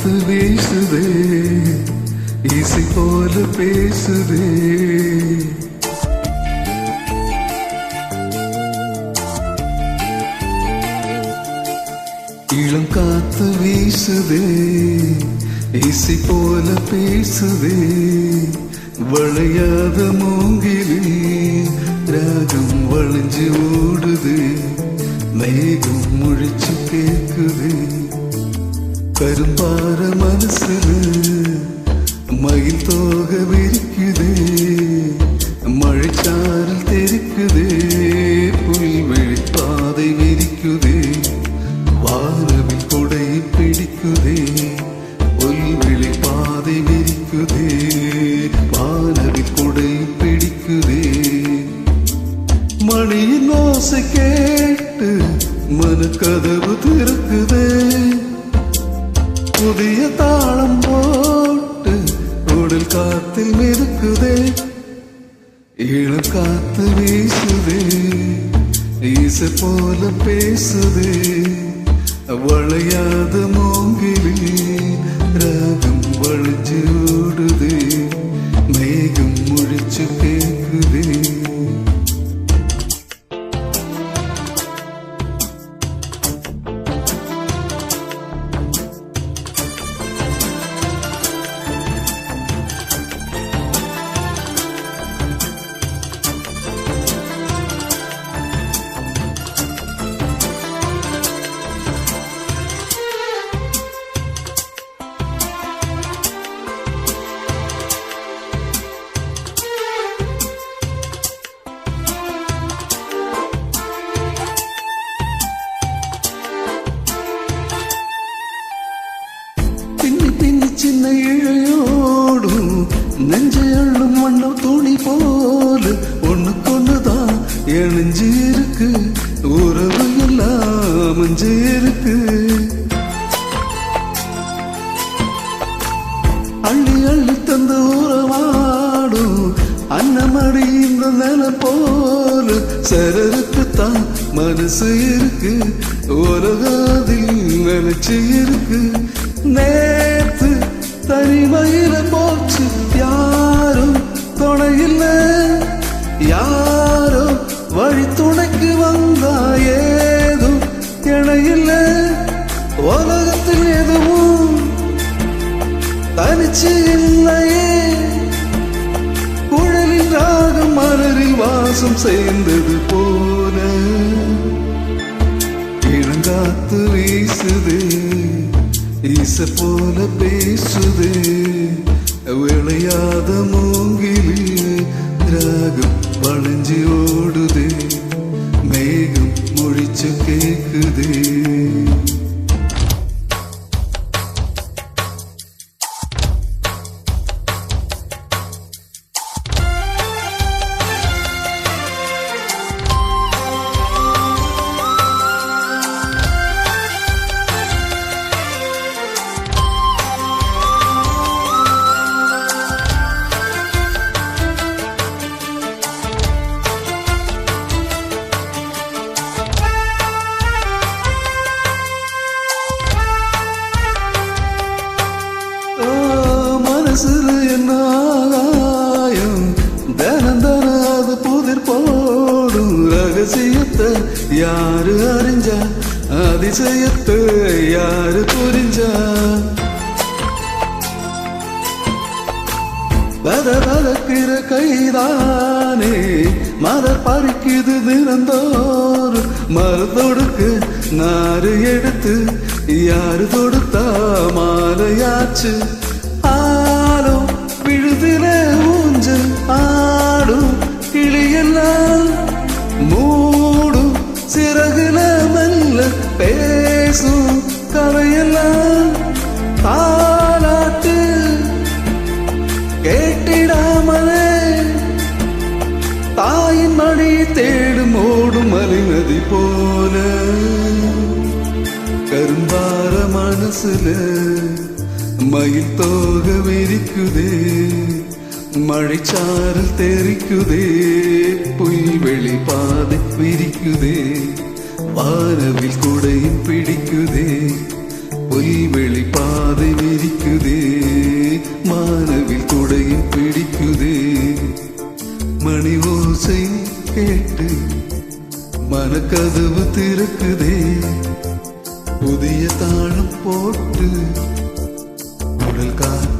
காத்து வீசுதே இசை போல பேசுதே. இளம் காத்து வீசுதே இசை போல பேசுதே. வளையாத மூங்கிலே ராகம் வளைஞ்சு ஓடுது மேகம் முழிச்சு கேக்குது. கரும்பார மனசுல மயில் தோக விரிக்குது மழைச்சாரல் தெரிக்குது புல்வெளி பாதை விரிக்குது வானவில் கொடை பிடிக்குது புல்வெளி பாதை விரிக்குது வானவில் கொடை பிடிக்குது. மணியின் ஓசை கேட்டு மனக்கதவு திறக்குதே உடல் காத்தில் மிதக்குதே. இளம் காத்து வீசுதே. ஈச போல பேசுதே. வளையாத மோ பின்னி சின்ன இழையோடும் நெஞ்சை அள்ளும் வண்ணம் துணி போல ஒண்ணுக்கொண்ணுதான் இணைஞ்சு இருக்கு உறவு எல்லாம் அமைஞ்சு இருக்கு அள்ளி அள்ளி தந்த உறவாடும் அன்னமடி இந்த நில போல சரருக்குத்தான் மனசு இருக்கு. உலகாதில் நினைச்சு இருக்கு. நே நேத்து தனிமையில போச்சு. யாரும் துணையில் யாரும் வழி துணைக்கு வந்தா ஏதும் இணையில் உலகத்தில் எதுவும் தனிச்சு இல்லையே. குழலில் ராகம் மலரில் வாசம் சேர்ந்தது போல. இளங்காத்து வீசுதே. ஈச போல பேசுது. விளையாத மூங்கிலே ராகம் வளைஞ்சு ஓடுது. மேகம் முழிச்சு கேக்குதே. மனசுல என்ன ஆகாயம்? தினம் தினம் அது புதிர் போடும். ரகசியத்தை யாரு அறிஞ்சா? அதிசயத்தை யாரு புரிஞ்சா? பத பதக்கிற கைதானே மத பறிக்குது தினந்தோறும். மருந்தொடுக்கு நாறு எடுத்து யாரு தொடுத்தா? மாலையாச்சு. விழுதில ஊஞ்சல் ஆடும் கிளியெல்லாம் மூடும் சிறகுல மெல்ல பேசும் கதையெல்லாம் தாளாட்டு கேட்டிடாமலே. தாயின் மடி தேடும் ஓடும் மலிநதி போல. கரும்பார மனசுல மயில் தோக விரிக்குதே மழைச்சாரல் தெரிக்குதே புல்வெளி பாதை விரிக்குதே வானவில் குடையும் பிடிக்குதே புல்வெளி பாதை விரிக்குதே மானவில் குடையும் பிடிக்குதே. மணி ஓசை கேட்டு மனக்கதவு திறக்குதே புதிய தாழம் போட்டு உடல் காத்தை மிதக்குதே